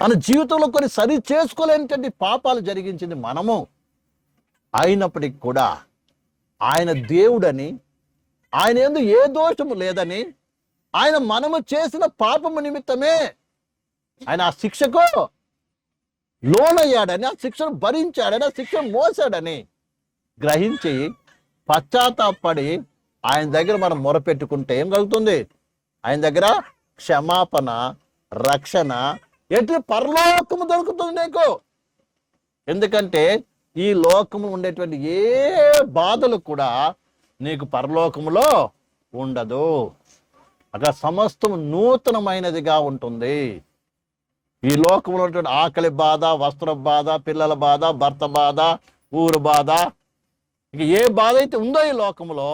మన జీవితంలో కొన్ని సరి చేసుకోలేనిటువంటి పాపాలు జరిగించింది మనము. అయినప్పటికీ కూడా ఆయన దేవుడని ఆయన ఎందు ఏ దోషము లేదని ఆయన మనము చేసిన పాపము నిమిత్తమే ఆయన ఆ శిక్షకు లోనయ్యాడని ఆ శిక్షను భరించాడని ఆ శిక్షను మోసాడని గ్రహించి పశ్చాత్తాపడి ఆయన దగ్గర మనం మొరపెట్టుకుంటే ఏం కలుగుతుంది? ఆయన దగ్గర క్షమాపణ రక్షణ ఎటు పరలోకము దొరుకుతుంది నీకు? ఎందుకంటే ఈ లోకము ఉండేటువంటి ఏ బాధలు కూడా నీకు పరలోకములో ఉండదు. అక్కడ సమస్తం నూతనమైనదిగా ఉంటుంది. ఈ లోకంలో ఉన్నటువంటి ఆకలి బాధ వస్త్ర బాధ పిల్లల బాధ భర్త బాధ ఊరు బాధ ఇక ఏ బాధ అయితే ఉందో ఈ లోకంలో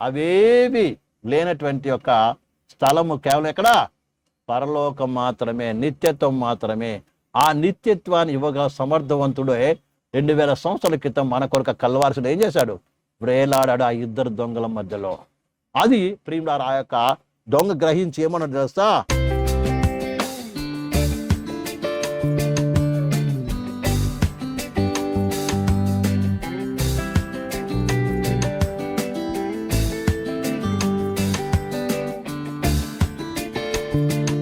అవేవి లేనటువంటి యొక్క స్థలము కేవలం ఎక్కడ? పరలోకం మాత్రమే నిత్యత్వం మాత్రమే. ఆ నిత్యత్వాన్ని ఇవ్వగా సమర్థవంతుడే రెండు వేల సంవత్సరాల క్రితం మన కొరకు కల్వారసుడు ఏం చేశాడు? వ్రేలాడాడు ఆ ఇద్దరు దొంగల మధ్యలో. అది ప్రియులారు ఆ యొక్క దొంగ గ్రహించి ఏమన్నా తెలుసా? you